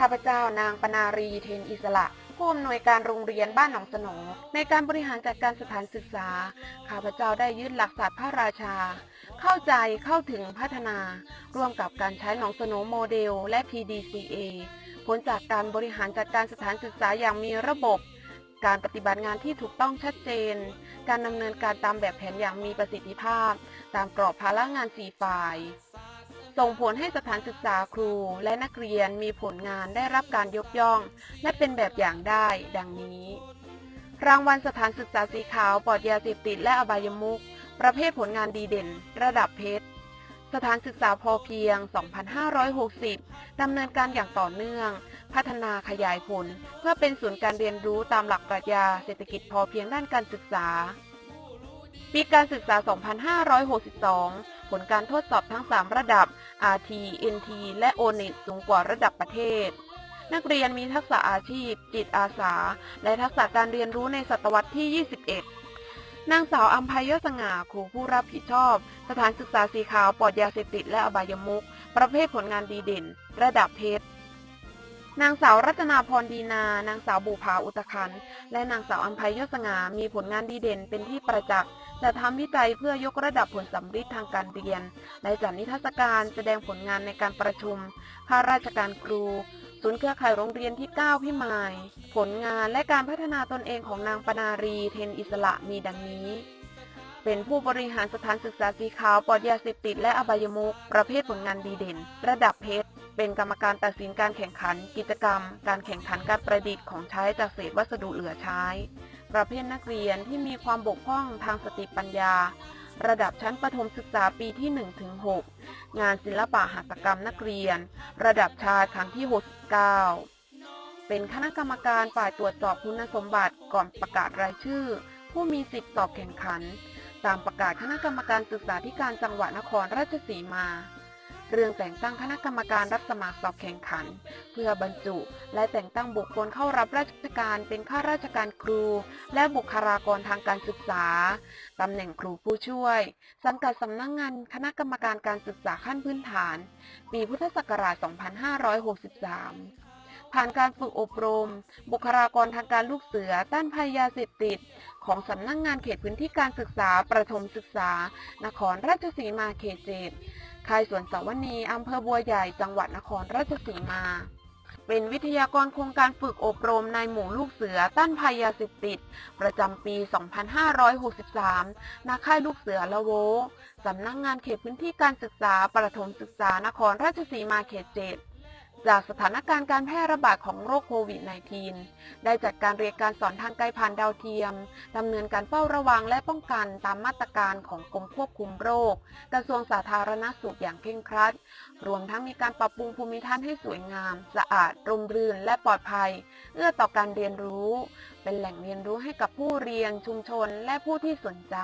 ข้าพเจ้านางปนารีเทนอิสระผู้อำนวยการโรงเรียนบ้านหนองสนงในการบริหารจัดการสถานศึกษา ข้าพเจ้าได้ยึดหลักศาสตร์พระราชา เข้าใจเข้าถึงพัฒนา ร่วมกับการใช้หนองสนงโมเดล และ PDCA ผลจากการบริหารจัดการสถานศึกษาอย่างมีระบบ การปฏิบัติงานที่ถูกต้องชัดเจน การดำเนินการตามแบบแผนอย่างมีประสิทธิภาพ ตามกรอบภาระงานสี่ฝ่าย ส่งผลให้สถานศึกษาครูและนักเรียนมีผลงานได้รับการยกย่อง และเป็นแบบอย่างได้ ดังนี้ รางวัลสถานศึกษาสีขาวปลอดยาเสพติดและอบายมุขประเภทผลงานดีเด่น ระดับเพชร สถานศึกษาพอเพียง 2560 ดำเนินการอย่างต่อเนื่อง พัฒนาขยายผล เพื่อเป็นศูนย์การเรียนรู้ตามหลักปรัชญาเศรษฐกิจพอเพียงด้านการศึกษา ปีการศึกษา 2562 ผลการทดสอบทั้ง 3 ระดับ RT NT และ ONET สูงกว่าระดับประเทศ นักเรียนมีทักษะอาชีพ จิตอาสา และทักษะการเรียนรู้ในศตวรรษที่ 21 นางสาวอัมภัยยศง่าครูผู้รับผิดชอบ สถานศึกษาสีขาวปลอดยาเสพติดและอบายมุขประเภทผลงานดีเด่น ระดับเพชร นางสาวรัตนาพรดีนา นางสาวบุภาอุตคัน และนางสาวอัมภัยยศงามีผลงานดีเด่นเป็นที่ประจักษ์จะทำวิจัยเพื่อยกระดับผลสำฤทธิ์ทางการเรียน และจัดนิทรรศการแสดงผลงานในการประชุมข้าราชการครู ศูนย์เครือข่ายโรงเรียนที่ 9 พิมาย ผลงานและการพัฒนาตนเองของนางปนารี เทนอิสระมีดังนี้ เป็นผู้บริหารสถานศึกษาสีขาวปลอดยาเสพติดและอบายมุขประเภทผลงานดีเด่น ระดับเพชร เป็นกรรมการตัดสินการแข่งขัน กิจกรรม การแข่งขันการประดิษฐ์ของใช้จากเศษวัสดุเหลือใช้ ประเภทนักเรียนที่มีความบกพร่องทางสติปัญญา ระดับชั้นประถมศึกษาปีที่1ถึง6งานศิลปะหัตถกรรมนักเรียน ระดับชายครั้งที่ 69 เป็นคณะกรรมการฝ่ายตรวจสอบคุณสมบัติก่อนประกาศรายชื่อ ผู้มีสิทธิสอบแข่งขัน ตามประกาศคณะกรรมการศึกษาธิการจังหวัดนครราชสีมา เรื่องแต่งตั้งคณะกรรมการรับสมัครสอบแข่งขัน เพื่อบรรจุ และแต่งตั้งบุคคลเข้ารับราชการเป็นข้าราชการครู และบุคลากรทางการศึกษาตำแหน่งครูผู้ช่วย สังกัดสำนักงงานคณะกรรมการการศึกษาขั้นพื้นฐาน ปีพุทธศักราช 2563ผ่านการฝึกอบรม บุคลากรทางการลูกเสือต้านภัยยาเสพติด ของสำนักงงานเขตพื้นที่การศึกษาประถมศึกษา นครราชสีมาเขตเจ็ด ค่ายสวนสวนีอำเภอบัวใหญ่จังหวัดนครราชสีมา เป็นวิทยากรโครงการฝึกอบรมในหมู่ลูกเสือต้านภัยยาเสพติด ประจำปี 2563ณค่ายลูกเสือละโวสำนักงานเขตพื้นที่การศึกษาประถมศึกษานครราชสีมาเขตเจ็ด จากสถานการณ์การแพร่ระบาดของโรคโควิด -19 ได้จัดการเรียนการสอนทางไกลผ่านดาวเทียม ดำเนินการเฝ้าระวังและป้องกันตามมาตรการของกรมควบคุมโรค กระทรวงสาธารณสุขอย่างเคร่งครัด รวมทั้งมีการปรับปรุงภูมิทัศน์ให้สวยงาม สะอาด ร่มรื่น และปลอดภัย เอื้อต่อการเรียนรู้ เป็นแหล่งเรียนรู้ให้กับผู้เรียนชุมชนและผู้ที่สนใจ